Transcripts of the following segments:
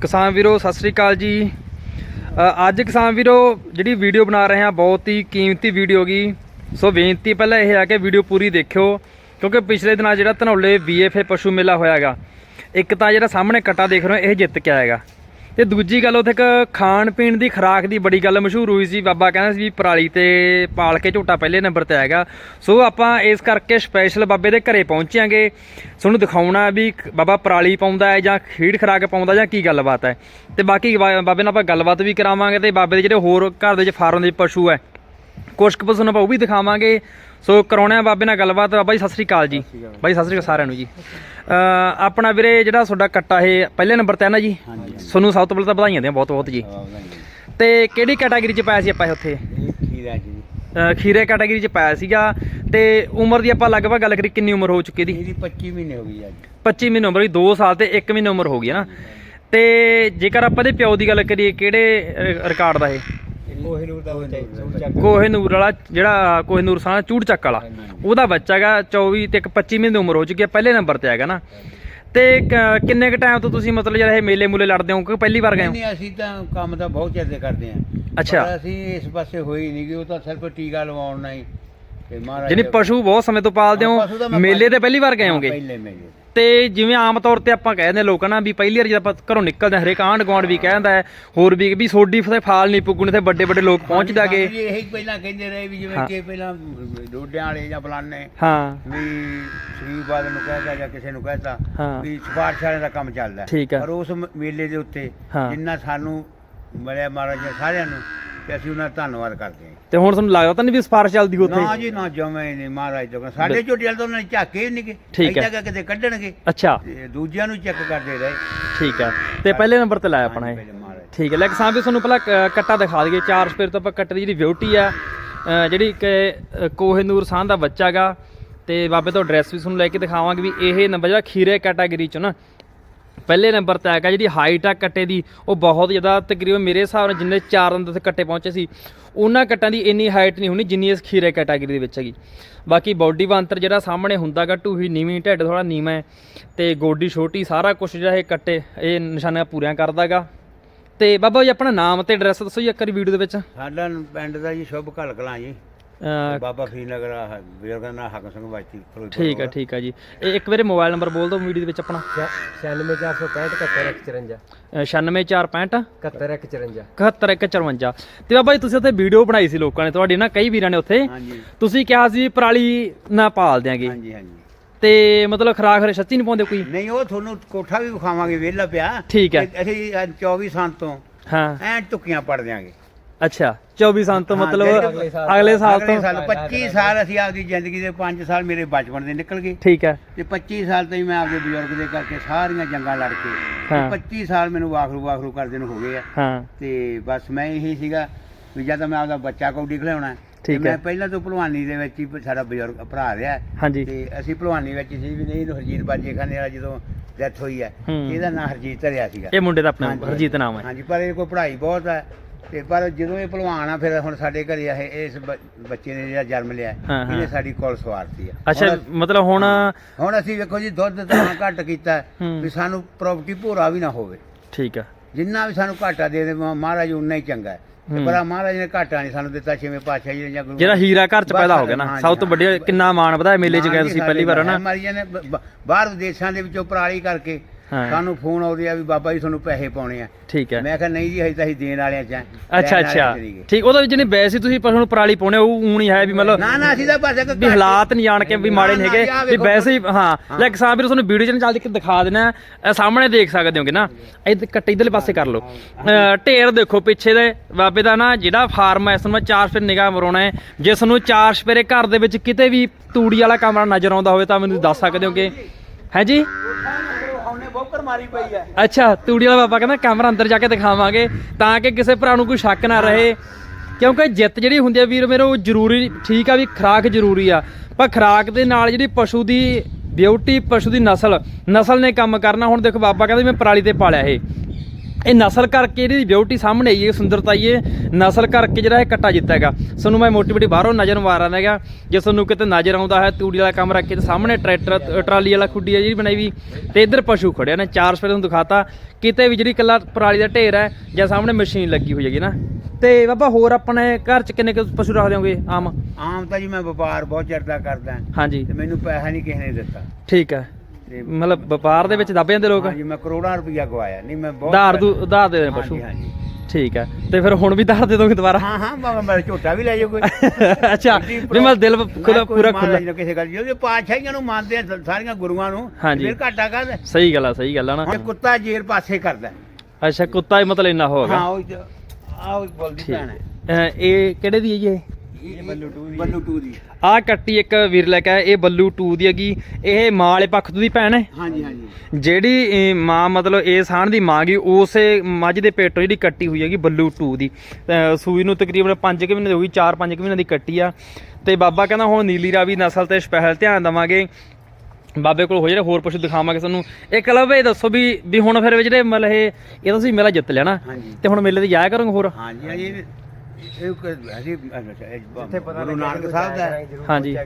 ਕਿਸਾਨ ਵੀਰੋ, ਸਤਿ ਸ੍ਰੀ ਅਕਾਲ ਜੀ। ਅੱਜ ਕਿਸਾਨ ਵੀਰੋ, ਜਿਹੜੀ ਵੀਡੀਓ ਬਣਾ ਰਹੇ ਹਾਂ, ਬਹੁਤ ਹੀ ਕੀਮਤੀ ਵੀਡੀਓ ਗਈ ਸੋ ਬੇਨਤੀ ਪਹਿਲਾਂ ਇਹ ਹੈ ਕਿ ਵੀਡੀਓ ਪੂਰੀ ਦੇਖਿਓ, ਕਿਉਂਕਿ ਪਿਛਲੇ ਦਿਨਾਂ ਜਿਹੜਾ ਧਨੌਲੇ ਬੀਐਫਏ ਪਸ਼ੂ ਮੇਲਾ ਹੋਇਆਗਾ, ਇੱਕ ਤਾਂ ਜਿਹੜਾ ਸਾਹਮਣੇ ਕਟਾ ਦੇਖ ਰਹੇ ਹੋ, ਇਹ ਜਿੱਤ ਕੇ ਆਏਗਾ। ਤੇ ਦੂਜੀ ਗੱਲ ਉੱਥੇ ਇੱਕ ਖਾਣ ਪੀਣ ਦੀ ਖੁਰਾਕ ਦੀ ਬੜੀ ਗੱਲ ਮਸ਼ਹੂਰ ਹੋਈ ਸੀ। ਬਾਬਾ ਕਹਿੰਦਾ ਸੀ ਵੀ ਪਰਾਲੀ ਤੇ ਪਾਲ ਕੇ ਝੋਟਾ ਪਹਿਲੇ ਨੰਬਰ ਤੇ ਆਏਗਾ। ਸੋ ਆਪਾਂ ਇਸ ਕਰਕੇ ਸਪੈਸ਼ਲ ਬਾਬੇ ਦੇ ਘਰੇ ਪਹੁੰਚਾਂਗੇ ਤੁਹਾਨੂੰ ਦਿਖਾਉਣਾ ਵੀ ਬਾਬਾ ਪਰਾਲੀ ਪਾਉਂਦਾ ਹੈ ਜਾਂ ਖੀੜ ਖਰਾਕ ਪਾਉਂਦਾ ਜਾਂ ਕੀ ਗੱਲਬਾਤ ਹੈ। ਤੇ ਬਾਕੀ ਬਾ- ਬਾਬੇ ਨਾਲ ਆਪਾਂ ਗੱਲਬਾਤ ਵੀ ਕਰਾਵਾਂਗੇ ਤੇ ਬਾਬੇ ਦੇ ਜਿਹੜੇ ਹੋਰ ਘਰ ਦੇ ਵਿੱਚ ਫਾਰਮ ਦੇ ਪਸ਼ੂ ਹੈ ਕੁਛ ਕੁ ਪਸ਼ੂ ਨੂੰ ਆਪਾਂ ਉਹ ਵੀ ਦਿਖਾਵਾਂਗੇ। ਸੋ ਕਰਾਉਣੇ ਬਾਬੇ ਨਾਲ ਗੱਲਬਾਤ। ਬਾਬਾ ਜੀ ਸਤਿ ਸ੍ਰੀ ਅਕਾਲ ਜੀ। ਬਾਈ ਸਤਿ ਸ੍ਰੀ ਅਕਾਲ ਸਾਰਿਆਂ ਨੂੰ ਜੀ। ਆਪਣਾ ਵੀਰੇ ਜਿਹੜਾ ਤੁਹਾਡਾ ਕੱਟਾ ਇਹ ਪਹਿਲੇ ਨੰਬਰ ਤੇ ਹੈ ਨਾ ਜੀ? ਤੁਹਾਨੂੰ ਸਭ ਤੋਂ ਪਹਿਲਾਂ ਤਾਂ ਵਧਾਈਆਂ ਦਿਆਂ ਬਹੁਤ ਬਹੁਤ ਜੀ। ਤੇ ਕਿਹੜੀ ਕੈਟਾਗਰੀ ਚ ਪਾਇਆ ਸੀ ਆਪਾਂ ਉੱਥੇ? ਖੀਰਾ ਜੀ। ਖੀਰੇ ਕੈਟਾਗਰੀ ਚ ਪਾਇਆ ਸੀਗਾ। ਤੇ ਉਮਰ ਦੀ ਆਪਾਂ ਲਗਭਗ ਗੱਲ ਕਰੀ ਕਿੰਨੀ ਉਮਰ ਹੋ ਚੁੱਕੀ ਦੀ ਇਹਦੀ 25 ਮਹੀਨੇ ਹੋ ਗਈ ਅੱਜ 25 ਮਹੀਨੇ ਉਮਰ ਦੀ 2 ਸਾਲ ਤੇ 1 ਮਹੀਨੇ ਉਮਰ ਹੋ ਗਈ ਹੈ ਨਾ। ਤੇ ਜੇਕਰ ਆਪਾਂ ਦੇ ਪਿਓ ਦੀ ਗੱਲ ਕਰੀਏ ਕਿਹੜੇ ਰਿਕਾਰਡ ਦਾ ਇਹ? ਕੋਹਿਨੂਰ ਦਾ ਬੱਚਾ ਸੂਟ ਚੱਕ ਕੋਹੇਨੂਰ ਵਾਲਾ ਜਿਹੜਾ ਕੋਹੇਨੂਰ ਸਾਹ ਚੂੜ ਚੱਕ ਵਾਲਾ। ਉਹਦਾ ਬੱਚਾ ਹੈਗਾ 24 ਤੇ ਇੱਕ 25 ਮਹੀਨੇ ਦੀ ਉਮਰ ਹੋ ਚੁੱਕੀ ਹੈ ਪਹਿਲੇ ਨੰਬਰ ਤੇ ਹੈਗਾ ਨਾ। ਤੇ ਕ- ਕਿੰਨੇ ਕ ਟਾਈਮ ਤੋਂ ਤੁਸੀਂ ਮਤਲਬ ਜਿਹੜਾ ਇਹ ਮੇਲੇ ਮੂਲੇ ਲੜਦੇ ਹੋ ਕਿ ਪਹਿਲੀ ਵਾਰ ਗਏ ਹੋ? ਨਹੀਂ ਅਸੀਂ ਤਾਂ ਕੰਮ ਤਾਂ ਬਹੁਤ ਚਿਰ ਦੇ ਕਰਦੇ ਆਂ ਅੱਛਾ। ਪਰ ਅਸੀਂ ਇਸ ਪਾਸੇ ਹੋਈ ਨਹੀਂ ਕਿ ਉਹ ਤਾਂ ਸਿਰਫ ਟੀਕਾ ਲਵਾਉਣ ਨਾਲ ਹੀ। ਤੇ ਮਹਾਰਾਜ ਜਿਹਨੇ ਪਸ਼ੂ ਬਹੁਤ ਸਮੇਂ ਤੋਂ ਪਾਲਦੇ ਹਾਂ, ਪਸ਼ੂ ਤਾਂ ਹੋ ਮੈਂ ਮੇਲੇ ਤੇ ਪਹਿਲੀ ਵਾਰ ਗਏ ਹੋਗੇ? ਪਹਿਲੇ ਮੇਲੇ ਤੇ। ਜਿਵੇਂ ਆਮ ਤੌਰ ਤੇ ਆਪਾਂ ਕਹਿੰਦੇ ਲੋਕਾਂ ਨਾ ਵੀ ਪਹਿਲੀ ਵਾਰ ਜਦ ਆਪਾਂ ਘਰੋਂ ਨਿਕਲਦੇ ਹਰੇਕ ਆਂਢ ਗੁਆਂਢ ਵੀ ਕਹਿੰਦਾ ਹੈ ਹੋਰ ਵੀ ਵੀ ਸੋਡੀ ਫਤੇ ਫਾਲ ਨਹੀਂ ਪੁੱਗਣੇ ਤੇ ਵੱਡੇ ਵੱਡੇ ਲੋਕ ਪਹੁੰਚਦਾਗੇ ਸਾਨੂੰ ਵੀ ਇਹੀ ਪਹਿਲਾਂ ਕਹਿੰਦੇ ਰਹੇ ਵੀ ਜਿਵੇਂ ਹਾਂ। ਕਿ ਪਹਿਲਾਂ ਡੋਡਿਆਂ ਵਾਲੇ ਜਾਂ ਫਲਾਣੇ ਹਾਂ ਵੀ ਸ਼੍ਰੀ ਬਾਦਲ ਨੂੰ ਕਹਿਤਾ ਜਾਂ ਕਿਸੇ ਨੂੰ ਕਹਿਤਾ। ਵੀ ਵਾਲਿਆਂ ਦਾ ਕੰਮ ਚੱਲਦਾ ਹੈ। ਠੀਕ ਹੈ। ਪਰ ਉਸ ਮੇਲੇ ਦੇ ਉੱਤੇ। ਜਿੰਨਾ ਸਾਨੂੰ ਮਿਲਿਆ ਮਹਾਰਾਜ ਸਾਰਿਆਂ ਨੂੰ ਤੇ ਅਸੀਂ ਉਹਨਾਂ ਦਾ ਧੰਨਵਾਦ ਕਰਦੇ ਹਾਂ ਤੇ ਹੁਣ ਤੁਹਾਨੂੰ ਲੱਗਦਾ ਤਾਂ ਨਹੀਂ ਵੀ ਸਪਾਰਸ਼ ਚੱਲਦੀ ਉੱਥੇ? ਨਾ ਜੀ ਨਾ ਜਮੇ ਨਹੀਂ ਮਹਾਰਾਜ ਤੋਂ ਸਾਡੇ ਝੋਟੀਆਂ ਤਾਂ ਉਹਨਾਂ ਨੇ ਝਾਕੇ ਹੀ ਨਹੀਂ ਠੀਕ ਹੈ। ਕਿਤੇ ਕੱਢਣਗੇ? ਅੱਛਾ। ਤੇ ਦੂਜਿਆਂ ਨੂੰ ਚੈੱਕ ਕਰਦੇ ਰਹੇ। ਠੀਕ ਹੈ। ਤੇ ਪਹਿਲੇ ਨੰਬਰ ਤੇ ਲਾਇਆ ਆਪਣਾ ਇਹ। ਪਹਿਲੇ ਮਹਾਰਾਜ। ਠੀਕ ਹੈ। ਲੈ ਕਿਸਾਨ ਵੀ ਤੁਹਾਨੂੰ ਪਹਿਲਾਂ ਕ- ਕੱਟਾ ਦਿਖਾ ਦਈਏ। ਚਾਰ ਸਪੇਰ ਤੋਂ ਆਪਾਂ ਕੱਟੇ ਦੀ ਜਿਹੜੀ ਬਿਊਟੀ ਆ ਅ, ਜਿਹੜੀ ਕਿ ਅ, ਕੋਹੇਨੂਰ ਸਾਹ ਦਾ ਬੱਚਾ ਗਾ। ਤੇ ਬਾਬੇ ਤੋਂ ਐਡਰੈਸ ਵੀ ਤੁਹਾਨੂੰ ਲੈ ਕੇ ਦਿਖਾਵਾਂਗੇ ਵੀ ਇਹ ਨੰਬਰ ਜਿਹੜਾ ਖੀਰੇ ਕੈਟਾਗਰੀ ਚ ਨਾ ਪਹਿਲੇ ਨੰਬਰ ਤੇ ਆਏਗਾ ਜਿਹੜੀ ਹਾਈਟ ਆ ਕੱਟੇ ਦੀ, ਉਹ ਬਹੁਤ ਜ਼ਿਆਦਾ ਤਕਰੀਬਨ ਮੇਰੇ ਹਿਸਾਬ ਨਾਲ ਜਿੰਨੇ ਚਾਰ ਦੰਦ ਤੇ ਕੱਟੇ ਪਹੁੰਚੇ ਸੀ, ਉਹਨਾਂ ਕੱਟਾਂ ਦੀ ਇੰਨੀ ਹਾਈਟ ਨਹੀਂ ਹੋਣੀ ਜਿੰਨੀ ਇਸ ਖੀਰੇ ਕੈਟਾਗਰੀ ਦੇ ਵਿੱਚ ਹੈਗੀ। ਬਾਕੀ ਬਾਡੀ ਬੰਤਰ ਜਿਹੜਾ ਸਾਹਮਣੇ ਹੁੰਦਾਗਾ ਢੂਹੀ, ਨੀਵੀਂ ਢਿੱਡ ਥੋੜਾ ਨੀਵਾਂ ਹੈ ਤੇ ਗੋਡੀ ਛੋਟੀ, ਸਾਰਾ ਕੁਝ ਜਿਹੜਾ ਇਹ ਕੱਟੇ, ਇਹ ਨਿਸ਼ਾਨਾ ਪੂਰੀਆਂ ਕਰਦਾਗਾ ਤੇ ਬਾਬਾ ਜੀ, ਆਪਣਾ ਨਾਮ ਤੇ ਐਡਰੈਸ ਦੱਸੋ ਜੀ ਇੱਕ ਵਾਰੀ ਵੀਡੀਓ ਦੇ ਵਿੱਚ। ਸਾਡਾ ਪਿੰਡ ਦਾ ਜੀ ਸ਼ੁਭ ਘਲਕਲਾਂ ਜੀ। ਬਾਬਾ ਫਰੀਦ ਨਗਰ ਆ, ਬਜ਼ੁਰਗਾਂ ਦਾ ਨਾਂ ਹਾਕਮ ਸਿੰਘ ਵਾਜੀ ਠੀਕ ਹੈ ਠੀਕ ਹੈ ਜੀ। ਇਹ ਇੱਕ ਵਾਰੀ ਮੋਬਾਈਲ ਨੰਬਰ ਬੋਲ ਦਿਓ ਵੀਡੀਓ ਦੇ ਵਿੱਚ ਆਪਣਾ। 9665 ਅਹ 96465 7154 7154 ਤੇ ਬਾਬਾ ਜੀ ਤੁਸੀਂ ਉੱਥੇ ਵੀਡੀਓ ਬਣਾਈ ਸੀ ਲੋਕਾਂ ਨੇ ਤੁਹਾਡੀ ਨਾ ਕਈ ਵੀਰਾਂ ਨੇ ਉੱਥੇ। ਹਾਂਜੀ। ਤੁਸੀਂ ਕਿਹਾ ਸੀ ਪਰਾਲੀ ਨਾ ਪਾਲ ਦਿਆਂਗੇ। ਹਾਂਜੀ ਹਾਂਜੀ। ਤੇ ਮਤਲਬ ਖਰਾਕ ਹਰੇ ਸੱਚੀ ਨਹੀਂ ਪਾਉਂਦੇ ਕੋਈ? ਨਹੀਂ ਉਹ ਤੁਹਾਨੂੰ ਕੋਠਾ ਵੀ ਵਿਖਾਵਾਂਗੇ ਵਿਹਲਾ ਪਿਆ। ਠੀਕ ਹੈ। ਅਸੀਂ ਅੱਜ 24 ਸਾਲ ਤੋਂ ਹਾਂ। ਐਂ ਟੁੱਕੀਆਂ ਪੜ ਦਿਆਂਗੇ। ਅੱਛਾ। 24 ਸਾਲ ਤੋਂ ਹਾਂ, ਮਤਲਬ ਅਗਲੇ ਸਾਲ ਅਗਲੇ ਤੋਂ। ਸਾਲ 25 ਸਾਲ ਅਸੀਂ ਆਪਦੀ ਜ਼ਿੰਦਗੀ ਦੇ 5 ਸਾਲ ਮੇਰੇ ਬਚਪਨ ਦੇ ਨਿਕਲ ਗਏ। ਠੀਕ ਹੈ। ਤੇ 25 ਸਾਲ ਤੋਂ ਹੀ ਮੈਂ ਆਪਦੇ ਬਜ਼ੁਰਗ ਦੇ ਕਰਕੇ ਸਾਰੀਆਂ ਜੰਗਾਂ ਲੜ ਕੇ ਹਾਂ। ਤੇ 25 ਸਾਲ ਮੈਨੂੰ ਵਾਖਰੂ ਵਾਖਰੂ ਕਰਦੇ ਨੂੰ ਹੋ ਗਏ ਆ। ਹਾਂ। ਤੇ ਬਸ ਮੈਂ ਇਹੀ ਸੀਗਾ ਵੀ ਜਦ ਮੈਂ ਆਪਦਾ ਬੱਚਾ ਕੌਡੀ ਖਿਲਾਉਣਾ। ਤੇ ਠੀਕ ਮੈਂ ਹੈ। ਪਹਿਲਾਂ ਤੋਂ ਭਲਵਾਨੀ ਦੇ ਵਿੱਚ ਹੀ ਸਾਡਾ ਬਜ਼ੁਰਗ ਭਰਾ ਰਿਹਾ। ਹਾਂਜੀ। ਤੇ ਅਸੀਂ ਭਲਵਾਨੀ ਵਿੱਚ ਸੀ ਵੀ ਨਹੀਂ ਇਹਨੂੰ ਹਰਜੀਤ ਬਾਜੇ ਖਾਨੇ ਵਾਲਾ ਜਦੋਂ ਡੈਥ ਹੋਈ ਹੈ ਹੂੰ। ਇਹਦਾ ਨਾਂ ਹਰਜੀਤ ਧਰਿਆ ਸੀਗਾ। ਇਹ ਮੁੰਡੇ ਦਾ ਆਪਣਾ ਹਾਂਜੀ, ਹਰਜੀਤ ਨਾਮ ਹੈ। ਹਾਂਜੀ ਪਰ ਇਹ ਕੋਈ ਪੜ੍ਹਾਈ ਬਹੁਤ ਹੈ। ਤੇ ਪਰ ਜਦੋਂ ਇਹ ਭਲਵਾਨ ਆ ਫਿਰ ਹੁਣ ਸਾਡੇ ਘਰੇ ਇਹ ਇਸ ਬ- ਬੱਚੇ ਨੇ ਜਿਹੜਾ ਜਨਮ ਲਿਆ ਹਾਂ, ਹਾਂ। ਇਹਨੇ ਸਾਡੀ ਕੋਲ ਸਵਾਰਤੀ ਆ ਅੱਛਾ ਹੁਣ- ਮਤਲਬ ਹੁਣ ਹੁਣ ਅਸੀਂ ਵੇਖੋ ਜੀ ਦੁੱਧ ਤਾਂ ਘੱਟ ਕੀਤਾ ਹੂੰ। ਵੀ ਸਾਨੂੰ ਪ੍ਰਾਪਰਟੀ ਭੋਰਾ ਵੀ ਨਾ ਹੋਵੇ ਠੀਕ ਹੈ ਜਿੰਨਾ ਵੀ ਸਾਨੂੰ ਘਾਟਾ ਦੇ ਦੇ ਮਹਾ- ਮਹਾਰਾਜ ਉਨਾ ਹੀ ਚੰਗਾ ਹੈ ਤੇ ਹੂੰ। ਪਰ ਆਹ ਮਹਾਰਾਜ ਨੇ ਘਾਟਾ ਨਹੀਂ ਸਾਨੂੰ ਦਿੱਤਾ ਛੇਵੇਂ ਪਾਤਸ਼ਾਹ ਜੀ ਨੇ ਜਾਂ ਗੁਰੂ ਜਿਹੜਾ ਹੀਰਾ ਘਰ ਚ ਬਸ ਪੈਦਾ ਹੋ ਗਿਆ ਨਾ ਹਾਂਜੀ, ਸਭ ਤੋਂ। ਵੱਡੀ ਕਿੰਨਾ ਮਾਣ ਵਧਾਇਆ ਮੇਲੇ ਚ ਗਏ ਤੁਸੀਂ ਪਹਿਲੀ ਵਾਰ ਨਾ ਮਹਾਰਾਜ ਨੇ ਬ- ਬ- ਬਾਹਰ ਵਿਦੇਸ਼ਾਂ ਦੇ ਵਿੱਚੋਂ ਪਰਾਲੀ ਕਰਕੇ ਹਾਂ। ਸਾਨੂੰ ਫੋਨ ਆਉਂਦੇ ਆ ਵੀ ਬਾਬਾ ਜੀ ਤੁਹਾਨੂੰ ਪੈਸੇ ਪਾਉਣੇ ਆ ਠੀਕ ਹੈ ਮੈਂ ਕਿਹਾ ਨਹੀਂ ਜੀ ਹਜੇ ਤਾਂ ਅਸੀਂ ਦੇਣ ਵਾਲਿਆਂ ਚ ਆਂ, ਅੱਛਾ ਅੱਛਾ। ਠੀਕ ਉਹਦੇ ਵਿੱਚ ਜਿਹਨੇ ਵੈਸੇ ਤੁਸੀਂ ਪਸ਼ੂ ਨੂੰ ਪਰਾਲੀ ਪਾਉਣੇ ਉਹ ਊਂ ਨਹੀਂ ਹੈ ਵੀ ਮਤਲਬ ਨਾ ਨਾ ਅਸੀਂ ਤਾਂ ਬਸ ਇੱਕ ਵੀ ਹਾਲਾਤ ਨਹੀਂ ਜਾਣ ਕੇ ਵੀ ਮਾੜੇ ਨਹੀਂ ਹੈਗੇ ਵੀ। ਵੈਸੇ ਹੀ ਹਾਂ। ਲੈ ਕਿਸਾਨ ਵੀਰ ਤੁਹਾਨੂੰ ਵੀਡੀਓ ਚ ਚੱਲ ਕੇ ਦਿਖਾ ਦੇਣਾ ਇਹ ਸਾਹਮਣੇ ਦੇਖ ਸਕਦੇ ਹੋਗੇ ਨਾ ਇੱਧਰ ਕੱਟ ਇਧਰਲੇ ਪਾਸੇ ਕਰ ਲਓ ਅਹ ਢੇਰ ਦੇਖੋ ਪਿੱਛੇ ਦੇ ਬਾਬੇ ਦਾ ਨਾ ਜਿਹੜਾ ਫਾਰਮ ਹੈ ਇਸ ਨੂੰ ਮੈਂ ਚਾਰ ਸਪੇਰੇ ਨਿਗਾਹ ਮਰਾਉਣਾ ਹੈ ਜਿਸ ਨੂੰ ਚਾਰ ਸਪੇਰੇ ਘਰ ਦੇ ਵਿੱਚ ਕਿਤੇ ਵੀ ਤੂੜੀ ਵਾਲਾ ਕਮਰਾ ਨਜ਼ਰ ਆਉਂਦਾ ਹੋਵੇ ਤਾਂ ਮੈਨੂੰ ਦੱਸ ਸਕਦੇ ਹੋਗੇ ਹੈ ਜੀ ਬੋਕਰ ਮਾਰੀ ਪਈ ਹੈ। ਅੱਛਾ, ਤੂੜੀ ਵਾਲਾ ਬਾਬਾ ਕਹਿੰਦਾ ਕਮਰਾ ਅੰਦਰ ਜਾ ਕੇ ਦਿਖਾਵਾਂਗੇ ਤਾਂ ਕਿ ਕਿਸੇ ਭਰਾ ਨੂੰ ਕੋਈ ਸ਼ੱਕ ਨਾ ਰਹੇ। ਕਿਉਂਕਿ ਜਿੱਤ ਜਿਹੜੀ ਹੁੰਦੀ ਆ ਵੀਰ ਮੇਰੇ, ਉਹ ਜ਼ਰੂਰੀ ਠੀਕ ਆ ਵੀ ਖਰਾਕ ਜ਼ਰੂਰੀ ਆ। ਪਰ ਖਰਾਕ ਦੇ ਨਾਲ ਜਿਹੜੀ ਪਸ਼ੂ ਦੀ ਬਿਊਟੀ ਪਸ਼ੂ ਦੀ ਨਸਲ ਨਸਲ ਨੇ ਕੰਮ ਕਰਨਾ। ਹੁਣ ਦੇਖੋ ਬਾਬਾ ਕਹਿੰਦਾ ਮੈਂ ਪਰਾਲੀ ਤੇ ਪਾਲਿਆ ਇਹ। ਇਹ ਨਸਲ ਕਰਕੇ ਇਹਦੀ ਬਿਊਟੀ ਸਾਹਮਣੇ ਆਈ ਹੈ ਸੁੰਦਰਤਾ ਆਈ ਹੈ। ਨਸਲ ਕਰਕੇ ਜਿਹੜਾ ਇਹ ਕੱਟਾ ਜਿੱਤਾ ਹੈਗਾ। ਤੁਹਾਨੂੰ ਮੈਂ ਮੋਟੀ ਮੋਟੀ ਬਾਹਰੋਂ ਨਜ਼ਰ ਮਾਰਾਂ ਹੈਗਾ। ਜੇ ਤੁਹਾਨੂੰ ਕਿਤੇ ਨਜ਼ਰ ਆਉਂਦਾ ਹੈ ਤੂੜੀ ਵਾਲਾ ਕੰਮ ਰੱਖ ਕੇ ਤੇ ਸਾਹਮਣੇ ਟਰੈਕਟਰ ਟਰਾਲੀ ਵਾਲਾ ਖੁੱਡੀ ਹੈ ਜਿਹੜੀ ਬਣਾਈ ਵੀ ਤੇ ਇੱਧਰ ਪਸ਼ੂ ਖੜਿਆ ਨੇ। ਚਾਰ ਸਪੇਰ ਤੁਹਾਨੂੰ ਦਿਖਾਤਾ। ਕਿਤੇ ਵੀ ਜਿਹੜੀ ਕੱਲਾ ਪਰਾਲੀ ਦਾ ਢੇਰ ਹੈ ਜਾਂ ਸਾਹਮਣੇ ਮਸ਼ੀਨ ਲੱਗੀ ਹੋਈ ਹੈਗੀ ਨਾ। ਤੇ ਬਾਬਾ ਹੋਰ ਆਪਣੇ ਘਰ ਚ ਕਿੰਨੇ ਕੁ ਪਸ਼ੂ ਰੱਖਦੇ ਹੋਗੇ? ਆਮ? ਆਮ ਤਾਂ ਜੀ ਮੈਂ ਵਪਾਰ ਬਹੁਤ ਚਿਰ ਦਾ ਕਰਦਾ। ਹਾਂਜੀ। ਤੇ ਮੈਨੂੰ ਪੈਸਾ ਨਹੀਂ ਕਿਸੇ ਨੇ ਦਿੱਤਾ। ਠੀਕ ਹੈ। ਤੇ ਮਤਲਬ ਵਪਾਰ ਦੇ ਵਿੱਚ ਦੱਬ ਜਾਂਦੇ ਲੋਕ? ਹਾਂਜੀ ਮੈਂ ਕਰੋੜਾਂ ਰੁਪਇਆ ਗਵਾਇਆ। ਨਹੀਂ ਮੈਂ ਬਹੁਤ ਉਧਾਰ ਦੂ ਉਧਾਰ ਦੇ ਰਹੇ ਪਸ਼ੂ। ਹਾਂਜੀ ਹਾਂਜੀ। ਠੀਕ ਹੈ। ਤੇ ਫਿਰ ਹੁਣ ਵੀ ਉਧਾਰ ਦੇ ਦੋਗੇ ਦੁਬਾਰਾ? ਹਾਂ ਹਾਂ ਬਾਬਾ ਮੇਰਾ ਝੋਟਾ ਵੀ ਲੈ ਜਾਓ ਕੋਈ। ਅੱਛਾ ਵੀ ਮੈਂ ਦਿਲ ਖੁੱਲਾ ਪੂਰਾ ਖੁੱਲਾ ਕਿਸੇ ਗੱਲ ਜਦੋਂ ਪਾਤਸ਼ਾਹੀਆਂ ਨੂੰ ਮੰਨਦੇ ਆ ਸਾਰੀਆਂ ਗੁਰੂਆਂ ਨੂੰ। ਹਾਂਜੀ। ਫਿਰ ਘਾਟਾ ਕਾਹਦਾ? ਸਹੀ ਗੱਲ ਆ ਸਹੀ ਗੱਲ ਆ ਨਾ। ਹੁਣ ਕੁੱਤਾ ਜੇਰ ਪਾਸੇ ਕਰਦਾ। ਅੱਛਾ ਕੁੱਤਾ ਹੀ ਮਤਲਬ ਇੰਨਾ ਹੋਗਾ ਹਾਂ ਉਹ ਆਹ ਬੋਲਦੀ ਠੀਕ। ਭੈਣ। ਹੈ ਇਹ ਕਿਹੜੇ ਦੀ ਹੈ ਜੀ ਇਹ? ਇਹ ਬੱਲੂ 2 ਦੀ ਬੱਲੂ 2 ਦੀ। ਆਹ ਕੱਟੀ ਇੱਕ ਵੀਰ ਲੈ ਕੇ ਆਇਆ ਇਹ ਬੱਲੂ 2 ਦੀ ਹੈਗੀ। ਇਹ ਮਾਂ ਵਾਲੇ ਪੱਖ ਤੋਂ ਦੀ ਭੈਣ ਹੈ? ਹਾਂਜੀ ਹਾਂਜੀ। ਜਿਹੜੀ ਇਹ ਮਾਂ ਮਤਲਬ ਇਹ ਸਾਣ ਦੀ ਮਾਂ ਗਈ ਉਸੇ ਮੱਝ ਦੇ ਪੇਟੋਂ ਜਿਹੜੀ ਕੱਟੀ ਹੋਈ ਹੈਗੀ ਬੱਲੂ 2 ਦੀ। ਸੂਈ ਨੂੰ ਤਕਰੀਬਨ 5 ਮਹੀਨੇ ਦੀ ਹੋ ਗਈ 4-5 ਮਹੀਨੇ ਦੀ ਕੱਟੀ ਆ। ਤੇ ਬਾਬਾ ਕਹਿੰਦਾ ਹੁਣ ਨੀਲੀ ਰਾਵੀ ਨਸਲ ਤੇ ਸਪੈਸ਼ਲ ਧਿਆਨ ਦਵਾਂਗੇ। ਬਾਬੇ ਕੋਲ ਹੋ ਜਿਹੜੇ ਹੋਰ ਪਸ਼ੂ ਦਿਖਾਵਾਂਗੇ ਤੁਹਾਨੂੰ ਇੱਕ ਲਵ ਇਹ ਦੱਸੋ ਵੀ ਵੀ ਹੁਣ ਫਿਰ ਜਿਹੜੇ ਮਤਲਬ ਇਹ ਇਹ ਤੁਸੀਂ ਮੇਲਾ ਜਿੱਤ ਲਿਆ ਨਾ? ਹਾਂਜੀ। ਤੇ ਹੁਣ ਮੇਲੇ ਤੇ ਜਾਇਆ ਕਰੋਗੇ ਹੋਰ? ਹਾਂਜੀ ਹਾਂਜੀ। ਇਹ ਇਹ ਕ- ਅਸੀਂ ਗੁਰੂ ਨਾਨਕ ਸਾਹਿਬ ਦਾ ਹੈ। ਹਾਂਜੀ।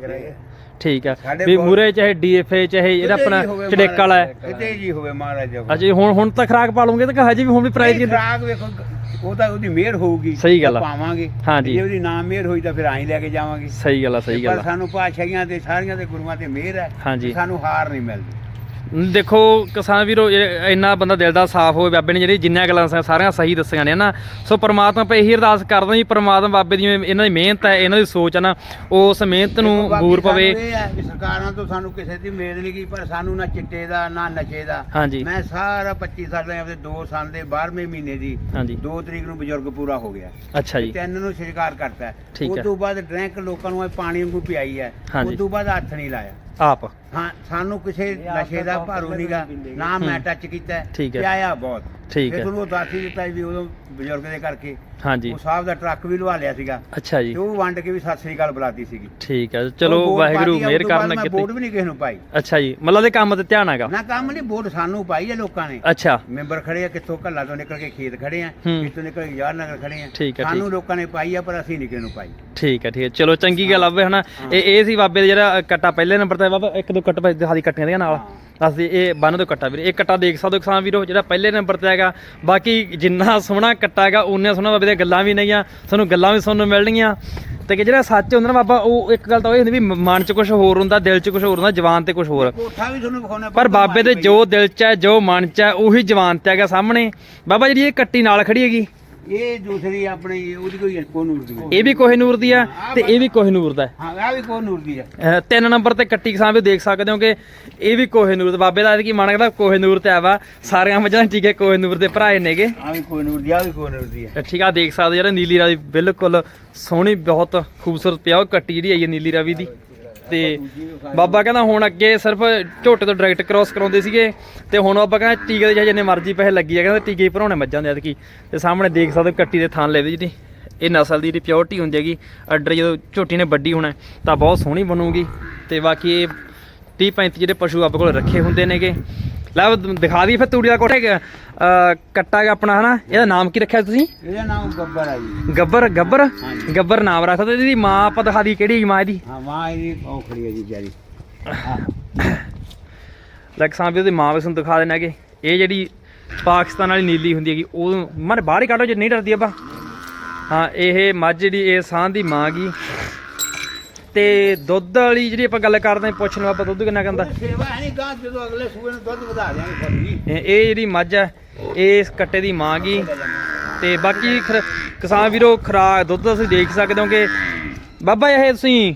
ਠੀਕ ਆ। ਸਾਡੇ ਵੀ ਬਹੁਤ- ਮੂਰੇ ਚਾਹੇ ਡੀਐਫਏ ਚਾਹੇ ਜਿਹੜਾ ਆਪਣਾ ਜੀ ਚੜੇਕਾ ਵਾਲਾ ਹੈ। ਕਿਤੇ ਜੀ ਹੋਵੇ ਮਹਾਰਾਜ ਦਾ ਅਜੇ ਹੁਣ ਹੁਣ ਤਾਂ ਖਰਾਕ ਪਾ ਲਓਗੇ ਤਾਂ ਹਜੇ ਵੀ ਹੁਣ ਵੀ ਪ੍ਰਾਈਜ਼ ਨਹੀਂ, ਖੁਰਾਕ ਵੇਖੋ ਉਹ ਤਾਂ ਉਹਦੀ ਮਿਹਰ ਹੋਊਗੀ ਸਹੀ ਗੱਲ ਆ। ਪਾਵਾਂਗੇ। ਹਾਂਜੀ। ਜੇ ਉਹਦੀ ਨਾ ਮਿਹਰ ਹੋਈ ਤਾਂ ਫਿਰ ਆਈ ਲੈ ਕੇ ਜਾਵਾਂਗੇ। ਸਹੀ ਗੱਲ ਆ ਸਹੀ ਗੱਲ ਪਰ ਆ। ਸਾਨੂੰ ਪਾਤਸ਼ਾਹੀਆਂ ਤੇ ਸਾਰੀਆਂ ਦੇ ਗੁਰੂਆਂ ਤੇ ਮਿਹਰ ਹੈ ਹਾਂਜੀ। ਸਾਨੂੰ ਹਾਰ ਨਹੀਂ ਮਿਲਦੀ। ਦੇਖੋ ਕਿਸਾਨ ਵੀਰੋ ਇੰਨਾ ਬੰਦਾ ਦਿਲ ਦਾ ਸਾਫ਼ ਹੋਵੇ ਬਾਬੇ ਨੇ ਜਿਹੜੀ ਜਿੰਨੀਆਂ ਗੱਲਾਂ ਸਾਰੀਆਂ ਸਹੀ ਦੱਸੀਆਂ ਨੇ ਨਾ ਸੋ ਪ੍ਰਮਾਤਮਾ ਪੇ ਇਹੀ ਅਰਦਾਸ ਕਰਦਾ ਜੀ ਪ੍ਰਮਾਤਮਾ ਬਾਬੇ ਦੀ ਇਹਨਾਂ ਦੀ ਮਿਹਨਤ ਹੈ ਇਹਨਾਂ ਦੀ ਸੋਚ ਹੈ ਨਾ ਉਸ ਮਿਹਨਤ ਨੂੰ ਬੂਰ ਪਵੇ। ਸਰਕਾਰਾਂ ਤੋਂ ਸਾਨੂੰ ਕਿਸੇ ਦੀ ਉਮੀਦ ਨਹੀਂ ਗਈ ਪਰ ਸਾਨੂੰ ਨਾ ਚਿੱਟੇ ਦਾ ਨਾ ਨਸ਼ੇ ਦਾ। ਹਾਂਜੀ। ਮੈਂ ਸਾਰਾ 25 ਸਾਲ ਦੇ ਆਪਣੇ 2 ਸਾਲ ਦੇ 12ਵੇਂ ਮਹੀਨੇ ਦੀ ਹਾਂਜੀ। 2 ਤਰੀਕ ਨੂੰ ਬਜ਼ੁਰਗ ਪੂਰਾ ਹੋ ਗਿਆ। ਅੱਛਾ ਜੀ। ਤਿੰਨ ਨੂੰ ਸ਼ਿਕਾਰ ਕਰਤਾ। ਉਸ। ਤੋਂ ਬਾਅਦ ਡਰਿੰਕ ਲੋਕਾਂ ਨੂੰ ਪਾਣੀ ਵਾਂਗੂ ਪਿਆਈ ਹੈ। ਉਸ ਤੋਂ ਬਾਅਦ ਹੱਥ ਨਹੀਂ ਲਾਇਆ। ਆਪ। ਹਾਂ ਸਾਨੂੰ ਕਿਸੇ ਨਸ਼ੇ ਦਾ ਭਾਰੂ ਨਹੀਂਗਾ ਨਾ ਮੈਂ ਟੱਚ ਕੀਤਾ ਹੈ, ਠੀਕ ਹੈ। ਪਿਆਇਆ ਬਹੁਤ। ਠੀਕ ਫਿਰ ਹੈ। ਤੁਹਾਨੂੰ ਉਹ ਹੀ ਦਿੱਤਾ ਵੀ ਉਦੋਂ ਬਜ਼ੁਰਗ ਦੇ ਕਰਕੇ ਹਾਂਜੀ। ਉਹ ਸਾਹਿਬ ਦਾ ਟਰੱਕ ਵੀ ਲਵਾ ਲਿਆ ਸੀਗਾ। ਅੱਛਾ ਜੀ। ਤੇ ਉਹ ਵੰਡ ਕੇ ਵੀ ਸਤਿ ਸ੍ਰੀ ਅਕਾਲ ਬੁਲਾਤੀ ਸੀਗੀ। ਠੀਕ ਹੈ। ਚਲੋ ਵਾਹਿਗੁਰੂ ਮਿਹਰ ਤੋਂ ਕਰਨ ਮੈਂ ਕਿਤੇ ਵੋਟ ਵੀ ਨਹੀਂ ਕਿਸੇ ਨੂੰ ਪਾਈ। ਅੱਛਾ ਜੀ ਮਤਲਬ ਦੇ ਕੰਮ ਤੇ ਧਿਆਨ ਹੈਗਾ। ਨਾ ਕੰਮ ਨਹੀਂ ਵੋਟ ਸਾਨੂੰ ਪਾਈ ਹੈ ਲੋਕਾਂ ਨੇ। ਅੱਛਾ। ਮੈਂਬਰ ਖੜੇ ਆ ਕਿੱਥੋਂ ਕੱਲਾ ਤੋਂ ਨਿਕਲ ਕੇ ਖੇਤ ਖੜੇ ਆ। ਕਿੱਥੋਂ ਨਿਕਲ ਕੇ ਯਾਰ ਨਗਰ ਖੜੇ ਆ। ਠੀਕ ਹੈ, ਸਾਨੂੰ। ਲੋਕਾਂ ਨੇ ਪਾਈ ਆ ਪਰ ਅਸੀਂ ਨਹੀਂ ਕਿਸੇ ਨੂੰ ਪਾਈ। ਠੀਕ ਹੈ ਠੀਕ ਹੈ। ਚਲੋ ਚੰਗੀ ਗੱਲ ਆਵੇ ਹਨਾ। ਇਹ ਇਹ ਸੀ ਬਾਬੇ ਦਾ ਜਿਹੜਾ ਕੱਟਾ ਪਹਿਲੇ ਨੰਬਰ ਤੇ ਬਾਬਾ ਇੱਕ ਦੋ ਕੱਟ ਦਿਖਾ ਦੀ ਕੱਟੀਆਂ ਦੀਆਂ ਨਾਲ। ਦੱਸਦੀ ਇਹ ਬੰਨ ਦੋ ਕੱਟਾ ਵੀਰੇ ਇਹ ਕੱਟਾ ਦੇਖ ਸਕਦੇ ਹੋ ਕਿਸਾਨ ਵੀਰੋ ਜਿਹੜਾ ਪਹਿਲੇ ਨੰਬਰ ਤੇ ਹੈਗਾ। ਬਾਕੀ ਜਿੰਨਾ ਸੋਹਣਾ ਕੱਟਾ ਹੈਗਾ ਉਨੇ ਸੋਹਣਾ ਬਾਬੇ ਦੀਆਂ ਗੱਲਾਂ ਵੀ ਨਹੀਂਆਂ ਤੁਹਾਨੂੰ ਗੱਲਾਂ ਵੀ ਸੁਣਨ ਨੂੰ ਮਿਲਣਗੀਆਂ। ਤੇ ਕਿ ਜਿਹੜਾ ਸੱਚ ਹੁੰਦਾ ਨਾ ਬਾਬਾ ਉਹ ਇੱਕ ਗੱਲ ਤਾਂ ਉਹ ਹੁੰਦੀ ਵੀ ਮਨ 'ਚ ਕੁਝ ਹੋਰ ਹੁੰਦਾ ਦਿਲ 'ਚ ਕੁਝ ਹੋਰ ਹੁੰਦਾ ਜ਼ਬਾਨ ਤੇ ਕੁਝ ਹੋਰ। ਪਰ ਬਾਬੇ ਦੇ ਜੋ ਦਿਲ 'ਚ ਹੈ ਜੋ ਮਨ 'ਚ ਹੈ ਉਹੀ ਜ਼ਬਾਨ ਤੇ ਹੈਗਾ ਸਾਹਮਣੇ। ਬਾਬਾ ਜਿਹੜੀ ਇਹ ਕੱਟੀ ਨਾਲ ਖੜੀ ਹੈਗੀ। ਇਹ ਦੂਸਰੀ ਆਪਣੀ ਉਹਦੀ ਕੋਈ ਦੀ ਹੈ। ਇਹ ਵੀ ਕੋਹਿਨੂਰ ਦੀ ਆ ਤੇ ਇਹ ਵੀ ਕੋਹਿਨੂਰ ਦਾ ਹੈ। ਹਾਂ ਆ ਵੀ ਕੋਨੂਰ ਦੀ ਹੈ। ਅਹ ਤਿੰਨ ਨੰਬਰ ਤੇ ਕੱਟੀ ਕਿਸਾਨ ਵੀ ਦੇਖ ਸਕਦੇ ਹੋ ਕਿ ਇਹ ਵੀ ਕੋਹਿਨੂਰ ਦੇ। ਬਾਬੇ ਦਾ ਕੀ ਮਨ ਕਰਦਾ ਕੋਹਿਨੂਰ ਤੇ ਆਵਾ। ਸਾਰੀਆਂ ਮੱਝਾਂ ਠੀਕ ਹੈ ਕੋਹਿਨੂਰ ਦੇ ਭਰਾਏ ਨੇਗੇ। ਆ ਵੀ ਕੋਨੂਰ ਦੀ ਆ ਵੀ ਕੋਨੂਰ ਦੀ ਹੈ। ਠੀਕ ਆ ਦੇਖ ਸਕਦੇ ਹੋ ਜਿਹੜਾ ਨੀਲੀ ਰਾਵੀ ਬਿਲਕੁਲ ਸੋਹਣੀ ਬਹੁਤ ਖੂਬਸੂਰਤ ਪਿਆ ਉਹ ਕੱਟੀ ਜਿਹੜੀ ਆਈ ਹੈ ਨੀਲੀ ਰਾਵੀ ਦੀ। ਤੇ ਬਾਬਾ ਕਹਿੰਦਾ ਹੁਣ ਅੱਗੇ ਸਿਰਫ ਝੋਟੇ ਤੋਂ ਡਾਇਰੈਕਟ ਕ੍ਰਾਸ ਕਰਾਉਂਦੇ ਸੀਗੇ ਤੇ ਹੁਣ ਬਾਬਾ ਕਹਿੰਦਾ ਟੀਕੇ ਦੇ ਚਾਹੇ ਜਿੰਨੇ ਮਰਜ਼ੀ ਪੈਸੇ ਲੱਗੀ ਆ, ਕਹਿੰਦਾ ਟੀਕੇ ਹੀ ਭਰਾਉਣੇ ਮੱਝਾਂ ਦੇ ਐਤਕੀ। ਤੇ ਸਾਹਮਣੇ ਦੇਖ ਸਕਦੇ ਹੋ ਕੱਟੀ ਦੇ ਥਾਂ ਲੈਦੇ ਜਿਹੜੀ ਇਹ ਨਸਲ ਦੀ ਜਿਹੜੀ ਪਿਓਰਟੀ ਹੁੰਦੀ ਹੈਗੀ ਅੱਡਰ ਜਦੋਂ ਝੋਟੀ ਨੇ ਵੱਡੀ ਹੋਣਾ, ਤਾਂ ਬਹੁਤ ਸੋਹਣੀ ਬਣੂਗੀ। ਤੇ ਬਾਕੀ ਇਹ 30 35 ਜਿਹੜੇ ਪਸ਼ੂ ਆਪਣੇ ਕੋਲ ਰੱਖੇ ਹੁੰਦੇ ਨੇਗੇ। ਲੈ ਦਿਖਾ ਦਈਏ ਫਿਰ ਤੂੜੀ ਦਾ ਕੋਠੇ ਕੱਟਾ ਗਾ ਆਪਣਾ ਹਨਾ? ਇਹਦਾ ਨਾਮ ਕੀ ਰੱਖਿਆ ਤੁਸੀਂ? ਇਹਦਾ ਨਾਮ ਗੱਬਰ ਆ ਜੀ। ਗੱਬਰ ਗੱਬਰ। ਗੱਬਰ ਨਾਮ ਰੱਖਦਾ ਤੇ ਇਹਦੀ ਮਾਂ ਆਪਾਂ ਦਿਖਾ ਦੀ ਕਿਹੜੀ ਮਾਂ ਇਹਦੀ? ਹਾਂ ਮਾਂ ਇਹਦੀ ਉਹ ਖੜੀ ਹੈ ਜੀ ਵਿਚਾਰੀ। ਲੱਗ ਸਾਂ ਵੀ ਉਹਦੀ ਮਾਂ ਵੀ ਤੁਹਾਨੂੰ ਦਿਖਾ ਦੇਣਾ ਕਿ ਇਹ ਜਿਹੜੀ ਪਾਕਿਸਤਾਨ ਵਾਲੀ ਨੀਲੀ ਹੁੰਦੀ ਹੈਗੀ ਉਹ ਮਨ ਬਾਹਰ ਹੀ ਕੱਢੋ ਜੇ ਨਹੀਂ ਡਰਦੀ ਆਪਾਂ। ਹਾਂ ਇਹ ਮੱਝ ਜਿਹੜੀ ਇਹ ਸਾਂ ਦੀ ਮਾਂ ਗੀ। ਤੇ ਦੁੱਧ ਵਾਲੀ ਜਿਹੜੀ ਆਪਾਂ ਗੱਲ ਕਰਦੇ ਪੁੱਛਣ ਆਪਾਂ ਦੁੱਧ ਕਿੰਨਾ ਕਹਿੰਦਾ। ਸੇਵਾ ਹੈ ਨਹੀਂ ਗਾਂ ਜਦੋਂ ਅਗਲੇ ਸੂਏ ਨੂੰ ਦੁੱਧ ਵਧਾ ਦਿਆਂਗੇ ਫੁੱਲ ਜੀ ਇਹ ਜਿਹੜੀ ਮੱਝ ਹੈ ਇਹ ਇਸ ਕੱਟੇ ਦੀ ਮਾਂ ਗੀ। ਤੇ ਬਾਕੀ ਕਿਸਾਨ ਵੀਰੋ ਖਰਾ ਦੁੱਧ ਤੁਸੀਂ ਦੇਖ ਸਕਦੇ ਹੋ ਕਿ ਬਾਬਾ ਇਹ ਤੁਸੀਂ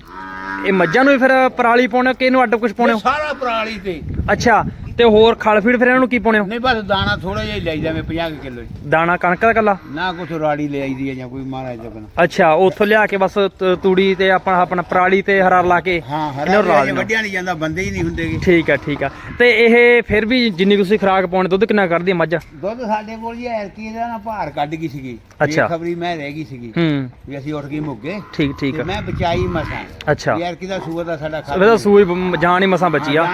ਇਹ ਮੱਝਾਂ ਨੂੰ ਵੀ ਫਿਰ ਪਰਾਲੀ ਪਾਉਣੇ ਕਿ ਇਹਨੂੰ ਅੱਡ ਕੁਝ ਪਾਉਣੇ ਸਾਰਾ ਪਰਾਲੀ ਤੇ। ਅੱਛਾ ਤੇ ਹੋਰ ਖਲ ਫੀਡ ਫਿਰ ਇਹਨਾਂ ਨੂੰ ਕੀ ਪਾਉਣੇ ਹੋ? ਨਹੀਂ ਬਸ ਦਾਣਾ ਥੋੜਾ ਜਿਹਾ ਹੀ ਲਈ ਜਾਵੇਂ 50 ਕਿਲੋ ਦਾਣਾ ਕਣਕ ਦਾ ਕੱਲਾ? ਨਾ ਕੁਛ ਰਾੜੀ ਲੈ ਆਈਦੀ ਹੈ ਜਾਂ ਕੋਈ ਮਹਾਰਾਜ ਦਾ ਬਣਾ ਅੱਛਾ ਉੱਥੋਂ ਲਿਆ ਕੇ ਬਸ ਤ- ਤੂੜੀ ਤੇ ਆਪਣਾ ਆਪਣਾ ਪਰਾਲੀ ਤੇ ਹਰਾ ਲਾ ਕੇ ਹਾਂ ਇਹਨਾਂ ਹਰਾ ਰਲਾ ਜੇ ਦੇਣਾ। ਵੱਡਿਆ ਨਹੀਂ ਜਾਂਦਾ ਬੰਦੇ ਹੀ ਨਹੀਂ ਹੁੰਦੇਗੇ। ਠੀਕ ਆ ਠੀਕ ਆ। ਤੇ ਇਹ ਫਿਰ ਵੀ ਜਿੰਨੀ ਕੁ ਤੁਸੀਂ ਖਰਾਕ ਪਾਉਣੇ ਦੁੱਧ ਕਿੰਨਾ ਕਰਦੀ ਮੱਝ? ਦੁੱਧ ਸਾਡੇ ਕੋਲ ਜੀ ਐਰਕੀ ਦਾ ਨਾ ਭਾਰ ਕੱਢ ਗਈ ਸੀਗੀ। ਅੱਛਾ। ਖਬਰੀ ਮੈਂ ਰਹਿ ਗਈ ਸੀਗੀ। ਹੂੰ। ਵੀ ਅਸੀਂ ਉੱਠ ਗਏ ਮੁੱਗੇ। ਠੀਕ ਠੀਕ ਤੇ ਆ। ਮੈਂ ਬਚਾਈ ਮਸਾਂ। ਅੱਛਾ। ਐਰਕੀ ਦਾ ਸੂਆ ਦਾ ਸਾਡਾ ਖਾ ਇਹਦਾ ਸੂਈ ਬ- ਜਾਨ ਹੀ ਮਸਾਂ ਬਚੀ ਆ।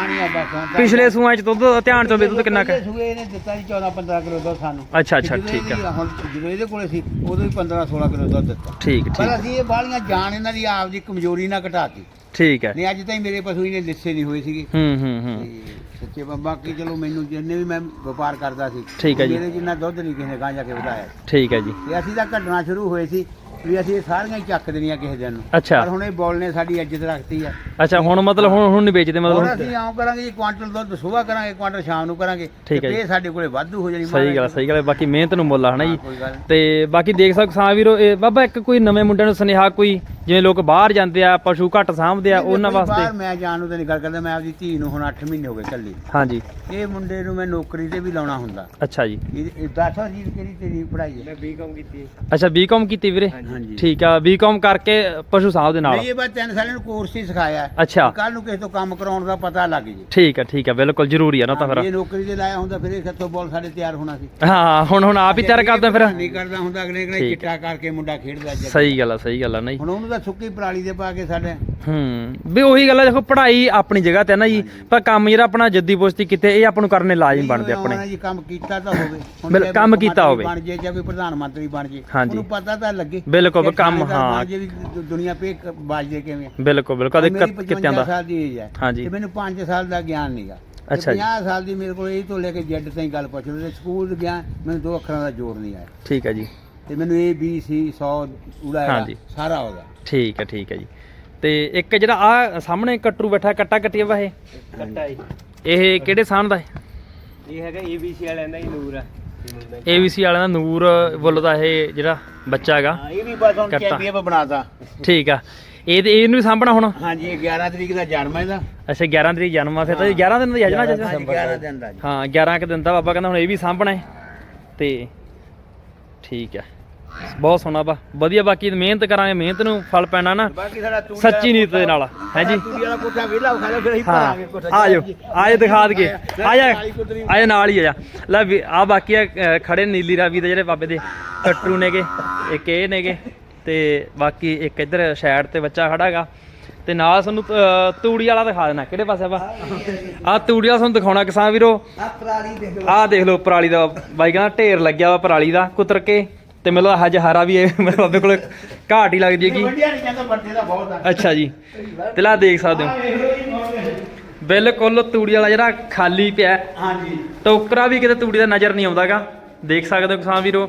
ਪਿਛਲੇ ਸੂਆਂ ਚ ਦੁੱਧ ਧਿਆਨ ਚੋਂ ਵੀ ਦੁੱਧ ਕਿੰਨਾ ਕੁ ਪਹਿਲੇ ਸੂਏ ਇਹਨੇ ਦਿੱਤਾ ਜੀ 14 15 ਕਿਲੋ ਦੁੱਧ ਸਾਨੂੰ। ਅੱਛਾ ਅੱਛਾ ਤੇ ਜਦੋਂ ਠੀਕ ਇਹਦੀ ਆ ਹੁਣ ਜਦੋਂ ਇਹਦੇ ਕੋਲੇ ਸੀ ਉਦੋਂ ਵੀ 15 16 ਕਿਲੋ ਦੁੱਧ ਦਿੱਤਾ। ਠੀਕ ਪਰ ਠੀਕ ਅਸੀਂ ਇਹ ਬਾਲੀਆਂ ਜਾਨ ਇਹਨਾਂ ਦੀ ਆਪ ਦੀ ਕਮਜ਼ੋਰੀ ਨਾ ਘਟਾਤੀ। ਠੀਕ ਹੈ। ਨਹੀਂ ਅੱਜ ਤਾਈਂ ਮੇਰੇ ਪਸ਼ੂ ਇਹਨੇ ਲਿੱਸੇ ਨਹੀਂ ਹੋਏ ਸੀਗੇ। ਹੂੰ ਹੂੰ ਹੂੰ। ਤੇ ਸੱਚੇ ਬ- ਬਾਕੀ ਚਲੋ ਮੈਨੂੰ ਜਿੰਨੇ ਵੀ ਮੈਂ ਵਪਾਰ ਕਰਦਾ ਸੀ ਠੀਕ ਹੈ ਜੀ। ਮੇਰੇ ਜਿੰਨਾ ਦੁੱਧ ਨਹੀਂ ਕਿਸੇ ਨੇ ਗਾਂ ਜਾ ਕੇ ਵਧਾਇਆ। ਠੀਕ ਹੈ ਜੀ। ਤੇ ਅਸੀਂ ਤਾਂ ਘਟਣਾ ਸ਼ੁਰੂ ਹੋਏ ਸੀ। ਵੀ ਅਸੀਂ ਇਹ ਸਾਰੀਆਂ ਹੀ ਚੱਕ ਦੇਣੀਆਂ ਕਿਸੇ ਦਿਨ ਨੂੰ ਅੱਛਾ ਪਰ ਹੁਣ ਇਹ ਬੋਲ ਨੇ ਸਾਡੀ ਇੱਜ਼ਤ ਰੱਖਤੀ ਆ ਅੱਛਾ ਹੁਣ ਮਤਲਬ ਹੁਣ ਹੁਣ ਨਹੀਂ ਵੇਚਦੇ ਹੁਣ ਮਤਲਬ ਅਸੀਂ ਆਉਂ ਕਰਾਂਗੇ ਜੀ ਕੁਆਂਟਲ ਦੁੱਧ ਸਵੇਰ ਕਰਾਂਗੇ ਕੁਆਂਟਲ ਸ਼ਾਮ ਨੂੰ ਕਰਾਂਗੇ ਠੀਕ ਹੈ ਜੀ। ਇਹ ਸਾਡੇ ਕੋਲੇ ਵਾਧੂ ਹੋ ਜਾਣੀ ਸਹੀ ਗੱਲ ਸਹੀ ਗੱਲ ਹੈ। ਬਾਕੀ ਮਿਹਨਤ ਨੂੰ ਮੁੱਲ ਆ ਹਨਾ ਜੀ ਹਾਂ, ਕੋਈ ਗੱਲ ਨਹੀਂ। ਤੇ ਬਾਕੀ ਦੇਖ ਸਕਦੇ ਕਿਸਾਨ ਵੀਰੋ ਇਹ ਬਾਬਾ ਇੱਕ ਕੋਈ ਨਵੇਂ ਮੁੰਡਿਆਂ ਨੂੰ ਸੁਨੇਹਾ ਕੋਈ ਜਿਵੇਂ ਲੋਕ ਬਾਹਰ ਜਾਂਦੇ ਆ ਪਸ਼ੂ ਘੱਟ ਸਾਂਭਦੇ ਆ ਉਹਨਾਂ ਜੀ, ਵਾਸਤੇ ਮੈਂ ਜਾਣ ਨੂੰ ਤਾਂ ਨਹੀਂ ਗੱਲ ਕਰਦਾ ਮੈਂ ਆਪਦੀ ਧੀ ਨੂੰ ਹੁਣ 8 ਮਹੀਨੇ ਹੋ ਗਏ ਕੱਲੀ ਹਾਂਜੀ। ਇਹ ਮੁੰਡੇ ਨੂੰ ਮੈਂ ਨੌਕਰੀ ਤੇ ਵੀ ਲਾਉਣਾ ਹੁੰਦਾ। ਅੱਛਾ ਜੀ। ਇਹ ਦੱਸੋ ਜੀ ਕਿਹੜੀ ਤੇਰੀ ਪੜ੍ਹਾਈ ਹੈ? ਮੈਂ ਬੀਕਾਮ ਕੀਤੀ ਅੱਛਾ ਬੀਕਾਮ ਕੀਤੀ ਵੀਰੇ? ਹਾਂਜੀ। ਠੀਕ ਆ ਬੀਕਾਮ ਕਰਕੇ ਪਸ਼ੂ ਸਾਂਭ ਦੇ ਨਾਲ। ਨਹੀਂ ਇਹ ਬਸ ਤਿੰਨ ਸਾਲਾਂ ਨੂੰ ਕੋਰਸ ਹੀ ਸਿਖਾਇਆ। ਅੱਛਾ। ਕੱਲ ਨੂੰ ਕਿਸੇ ਤੋਂ ਕੰਮ ਕਰਾਉਣ ਦਾ ਪਤਾ ਲੱਗ ਜੇ। ਠੀਕ ਆ ਠੀਕ ਆ ਬਿਲਕੁਲ ਜ਼ਰੂਰੀ ਆ ਨਾ ਤਾਂ ਫਿਰ। ਇਹ ਨੌਕਰੀ ਤੇ ਲਾਇਆ ਹੁੰਦਾ ਫਿਰ ਇਹ ਬੋਲ ਸਾਡੇ ਤਿਆਰ ਹੋਣਾ ਸੀ। ਹਾਂ ਹੁਣ ਹੁਣ ਆਪ ਹੀ ਤਿਆਰ ਕਰਦੇ ਫਿਰ। ਨਹੀਂ ਕਰਦਾ ਹੁੰਦਾ ਅਗਲੇ ਅਗਲੇ ਠੀਕ। ਚਿੱਟਾ ਕਰਕੇ ਮੁੰਡਾ ਖੇਡਦਾ ਅੱਜ। ਸਹੀ ਗੱਲ ਆ ਸਹੀ ਗੱਲ ਆ ਨਹੀਂ। ਹੁਣ ਉਹਨੂੰ ਤਾਂ ਸੁੱਕੀ ਪਰਾਲੀ ਦੇ ਪਾ ਕੇ ਸਾਡੇ ਹੂੰ ਵੀ ਉਹੀ ਗੱਲ ਆ ਦੇਖੋ ਪੜ੍ਹਾਈ ਆਪਣੀ ਜਗ੍ਹਾ ਤੇ ਆ ਨਾ ਜੀ ਪਰ ਕੰਮ ਜਿਹੜਾ ਆਪਣਾ ਜੱਦੀ ਪੁਸ਼ਤੀ ਕਿਤੇ ਇਹ ਆਪਾਂ ਨੂੰ ਕਰਨੇ ਲਾਜ਼ਮ ਬਣਦੇ ਆਪਣੇ ਜੀ ਕੰਮ ਕੀਤਾ ਤਾਂ ਹੋਵੇ ਹੁਣ ਬਿਲ- ਕੰਮ ਕੀਤਾ ਮੰਤਰੀ ਹੋਵੇ। ਬਣ ਜੇ ਜਾਂ ਕੋਈ ਪ੍ਰਧਾਨ ਮੰਤਰੀ ਬਣ ਜੇ ਹਾਂਜੀ। ਉਹਨੂੰ ਪਤਾ ਤਾਂ ਲੱਗੇ ਬਿਲਕੁਲ, ਕੰਮ, ਹਾਂ। ਜੇ ਵੀ ਦੁ- ਦੁਨੀਆ ਪੇ ਬਾਜਦੇ ਕਿਵੇਂ ਆ। ਬਿਲਕੁਲ ਬਿਲਕੁਲ ਕਦੇ ਕਿਤੇ 55 ਆਂਦਾ ਸਾਲ ਦੀ ਏਜ ਹੈ ਹਾਂਜੀ। ਤੇ ਮੈਨੂੰ 5 ਸਾਲ ਦਾ ਗਿਆਨ ਨਹੀਂਗਾ ਅੱਛਾ ਜੀ। 50 ਸਾਲ ਦੀ ਮੇਰੇ ਕੋਲ ਇਹ ਤੋਂ ਲੈ ਕੇ ਜੈਡ ਤਾਈਂ ਗੱਲ ਪੁੱਛ ਲਓ ਤੇ ਸਕੂਲ ਗਿਆ ਮੈਨੂੰ ਦੋ ਅੱਖਰਾਂ ਦਾ ਜੋੜ ਨਹੀਂ ਆਇਆ ਠੀਕ ਹੈ ਜੀ ਤੇ ਮੈਨੂੰ ਏ ਬੀ ਸੀ 100 ਉੜਾ ਹਾਂਜੀ। ਸਾਰਾ ਹੋ ਗਿਆ ਠੀਕ ਹੈ ਠੀਕ ਹੈ ਜੀ। ਤੇ ਇੱਕ ਜਿਹੜਾ ਆ ਸਾਹਮਣੇ ਕਟਰੂ ਬੈਠਾ ਕੱਟਾ ਕੱਟਿਆ ਵਾ ਇਹ? ਕੱਟਾ ਇਹ ਕਿਹੜੇ ਸਾਨ ਦਾ ਹੈ ਇਹ ਹੈਗਾ ਏਬੀਸੀ ਵਾਲਿਆਂ ਦਾ ਹੀ ਨੂਰ ਹੈ ਏਬੀਸੀ ਵਾਲਿਆਂ ਦਾ ਨੂਰ ਵੱਲੋਂ ਦਾ ਇਹ ਜਿਹੜਾ ਬੱਚਾ ਹੈਗਾ। ਹਾਂ ਇਹ ਵੀ ਬਸ ਹੁਣ ਕੱਟਾ। ਚੈਂਪੀਅਨ ਬਣਾਤਾ। ਠੀਕ ਆ। ਇਹ ਤੇ ਇਹਨੂੰ ਵੀ ਸਾਂਭਣਾ ਹੁਣ? ਹਾਂਜੀ ਇਹ 11 ਤਰੀਕ ਦਾ ਜਨਮ ਹੈ ਇਹਦਾ। ਅੱਛਾ 11 ਤਰੀਕ ਜਨਮ ਆ ਫਿਰ ਤਾਂ 11 ਦਿਨ ਦਾ ਜਜਣਾ ਚਾਚਾ ਹਾਂਜੀ, 11 ਦਿਨ ਦਾ ਜੀ। ਹਾਂ 11 ਕਿ ਦਿਨ ਦਾ ਬਾਬਾ ਕਹਿੰਦਾ ਹੁਣ ਇਹ ਵੀ ਸਾਂਭਣਾ ਹੈ। ਤੇ ਠੀਕ ਹੈ ਬਹੁਤ ਸੋਹਣਾ ਬਾ ਵਧੀਆ ਬਾਕੀ ਮਿਹਨਤ ਕਰਾਂਗੇ ਮਿਹਨਤ ਨੂੰ ਫਲ ਪੈਣਾ ਨਾ ਬਾਕੀ ਸਾਡਾ ਤੂੜੀ ਸੱਚੀ ਨੀਤ ਦੇ ਨਾਲ ਹੈ ਜੀ? ਤੂੜੀ ਵਾਲਾ ਕੋਠਾ ਵਿਹਲਾ ਖਾ ਲਿਆ ਫਿਰ ਅਸੀਂ ਹਾਂ ਭਰਾਂਗੇ ਕੋਠਾ। ਆ ਜਾਓ ਆ ਜਾ ਦਿਖਾ ਦਈਏ। ਆ ਜਾ ਆ ਨਾਲ ਹੀ ਆ ਜਾ। ਲੈ ਵੀ ਆ ਬਾਕੀ ਆ ਖੜੇ ਨੀਲੀ ਰਾਵੀ ਦੇ ਜਿਹੜੇ ਬਾਬੇ ਦੇ ਟੱਟਰੂ ਨੇਗੇ ਇੱਕ ਇਹ ਨੇਗੇ ਤੇ ਬਾਕੀ ਇੱਕ ਇੱਧਰ ਸਾਈਡ ਤੇ ਬੱਚਾ ਖੜਾ ਹੈਗਾ। ਤੇ ਨਾਲ ਤੁਹਾਨੂੰ ਅ, ਤੂੜੀ ਵਾਲਾ ਦਿਖਾ ਦੇਣਾ ਕਿਹੜੇ ਪਾਸੇ ਵਾ ਆ ਤੂੜੀ ਵਾਲਾ ਤੁਹਾਨੂੰ ਦਿਖਾਉਣਾ ਕਿਸਾਨ ਵੀਰੋ। ਆ ਪਰਾਲੀ ਦੇਖ ਲਓ। ਆਹ ਦੇਖ ਲਓ ਪਰਾਲੀ ਦਾ ਬਾਈ ਕਹਿੰਦਾ ਢੇਰ ਲੱਗਿਆ ਵਾ ਪਰਾਲੀ ਦਾ ਕੁਤਰ ਕੇ। ਤੇ ਮੈਨੂੰ ਲੱਗਦਾ ਹਜ ਹਰਾ ਵੀ ਇਹ ਮੇਰੇ ਬਾਬੇ ਕੋਲ ਘਾਟ ਹੀ ਲੱਗਦੀ ਹੈਗੀ ਵੱਡਿਆ ਨਹੀਂ ਜਾਂਦਾ ਵੱਡੇ ਦਾ ਬਹੁਤ ਆ। ਅੱਛਾ ਜੀ। ਤੇ ਲਾ ਦੇਖ ਸਕਦੇ ਹੋ। ਬਿਲਕੁਲ ਤੂੜੀ ਵਾਲਾ ਜਿਹੜਾ ਖਾਲੀ ਪਿਆ। ਹਾਂਜੀ। ਟੋਕਰਾ ਵੀ ਕਿਤੇ ਤੂੜੀ ਦਾ ਨਜ਼ਰ ਨਹੀਂ ਆਉਂਦਾਗਾ ਦੇਖ ਸਕਦੇ ਹੋ ਕਿਸਾਨ ਵੀਰੋ।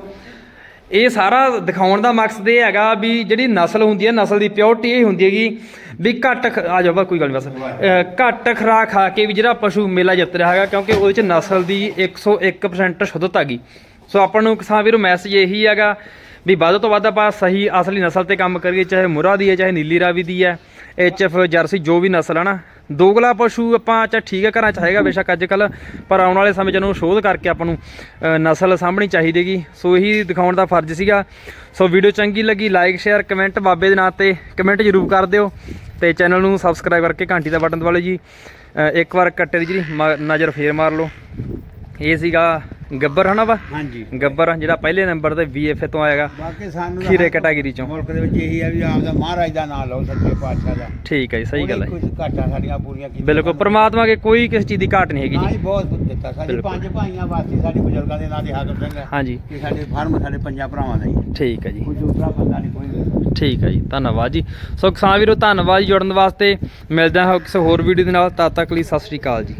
ਇਹ ਸਾਰਾ ਦਿਖਾਉਣ ਦਾ ਮਕਸਦ ਇਹ ਹੈਗਾ ਵੀ ਜਿਹੜੀ ਨਸਲ ਹੁੰਦੀ ਹੈ ਨਸਲ ਦੀ ਪਿਓਰਟੀ ਇਹ ਹੁੰਦੀ ਹੈਗੀ ਵੀ ਘੱਟ ਆ ਜਾਓ ਬਾ ਕੋਈ ਗੱਲ ਨਹੀਂ ਬਸ। ਘੱਟ ਖਰਾ ਖਾ ਕੇ ਵੀ ਜਿਹੜਾ ਪਸ਼ੂ ਮੇਲਾ ਜਿੱਤ ਰਿਹਾ ਹੈਗਾ ਕਿਉਂਕਿ ਉਹਦੇ ਚ ਨਸਲ ਦੀ 101% ਸ਼ੁੱਧਤਾ ਗਈ ਸੋ ਆਪਾਂ ਨੂੰ ਕਿਸਾਨ ਵੀਰੋ ਮੈਸੇਜ ਇਹੀ ਹੈਗਾ ਵੀ ਵੱਧ ਤੋਂ ਵੱਧ ਆਪਾਂ ਸਹੀ ਅਸਲੀ ਨਸਲ ਤੇ ਕੰਮ ਕਰੀਏ, ਚਾਹੇ ਮੁਰਾ ਦੀ ਹੈ, ਚਾਹੇ ਨੀਲੀ ਰਾਵੀ ਦੀ ਹੈ ਐਚਐਫ ਜਰਸੀ ਜੋ ਵੀ ਨਸਲ ਹੈ ਨਾ, ਦੋਗਲਾ ਪਸ਼ੂ ਆਪਾਂ ਚਾ ਠੀਕ ਹੈ, ਘਰਾਂ ਚ ਹੈਗਾ ਬੇਸ਼ੱਕ ਅੱਜ ਕੱਲ ਪਰ ਆਉਣ ਵਾਲੇ ਸਮੇਂ ਚ ਇਹਨੂੰ ਸ਼ੋਧ ਕਰਕੇ ਆਪਾਂ ਨੂੰ ਨਸਲ ਸਾਂਭਣੀ ਚਾਹੀਦੀਗੀ। ਸੋ ਇਹੀ ਦਿਖਾਉਣ ਦਾ ਫਰਜ਼ ਸੀਗਾ। ਸੋ ਵੀਡੀਓ ਚੰਗੀ ਲੱਗੀ ਲਾਈਕ ਸ਼ੇਅਰ ਕਮੈਂਟ ਬਾਬੇ ਦੇ ਨਾਂ ਤੇ ਕਮੈਂਟ ਜ਼ਰੂਰ ਕਰ ਦਿਓ ਤੇ ਚੈਨਲ ਨੂੰ ਸਬਸਕ੍ਰਾਈਬ ਕਰਕੇ ਘੰਟੀ ਦਾ ਬਟਨ ਦਬਾ ਲਓ ਜੀ। ਇੱਕ ਵਾਰ ਕੱਟੇ ਦੀ ਜਿਹੜੀ ਮ- ਨਜ਼ਰ ਫੇਰ ਮਾਰ ਲਓ। ਇਹ ਸੀਗਾ ਗੱਬਰ ਹਨਾ ਵਾ? ਹਾਂਜੀ। ਗੱਬਰ ਜਿਹੜਾ ਪਹਿਲੇ ਨੰਬਰ ਤੇ ਵੀਐਫਏ ਤੋਂ ਆਏਗਾ ਬਾਕੀ ਸਾਨੂੰ ਖੀਰੇ ਕੈਟਾਗਰੀ ਚੋਂ। ਮੁਲਕ ਦੇ ਵਿੱਚ ਇਹੀ ਹੈ ਵੀ ਆਪਦਾ ਮਹਾਰਾਜ ਦਾ ਨਾਮ ਲਓ ਸੱਚੇ ਪਾਤਸ਼ਾਹ ਦਾ। ਠੀਕ ਹੈ ਜੀ ਸਹੀ ਗੱਲ ਹੈ ਕੁਝ ਘਾਟਾਂ ਸਾਡੀਆਂ ਪੂਰੀਆਂ ਕੀਤੀਆਂ। ਬਿਲਕੁਲ ਪ੍ਰਮਾਤਮਾ ਕੇ ਕੋਈ ਕਿਸੇ ਚੀਜ਼ ਦੀ ਘਾਟ ਨਹੀਂ ਹੈਗੀ ਜੀ। ਬਹੁਤ ਕੁਝ ਦਿੱਤਾ। ਸਾਡੇ। ਪੰਜ ਭਾਈਆਂ ਵਾਸਤੇ ਸਾਡੇ ਬਜ਼ੁਰਗਾਂ ਦੇ ਨਾਂ ਤੇ ਹਾਕਮ ਸਿੰਘ ਹੈ ਹਾਂਜੀ। ਕਿ ਸਾਡੇ ਫਰਮ ਸਾਡੇ ਪੰਜਾਂ ਭਰਾਵਾਂ ਦਾ ਹੀ ਠੀਕ ਹੈ ਜੀ। ਕੋਈ ਦੂਸਰਾ ਬੰਦਾ ਨਹੀਂ ਕੋਈ ਠੀਕ ਹੈ ਜੀ ਧੰਨਵਾਦ ਜੀ। ਸੋ ਕਿਸਾਨ ਵੀਰੋ ਧੰਨਵਾਦ ਜੁੜਨ ਵਾਸਤੇ। ਮਿਲਦੇ ਹਾਂ ਕਿਸੇ ਹੋਰ ਵੀਡੀਓ ਦੇ ਨਾਲ। ਤਦ ਤੱਕ ਲਈ ਸਤਿ ਸ੍ਰੀ ਅਕਾਲ ਜੀ।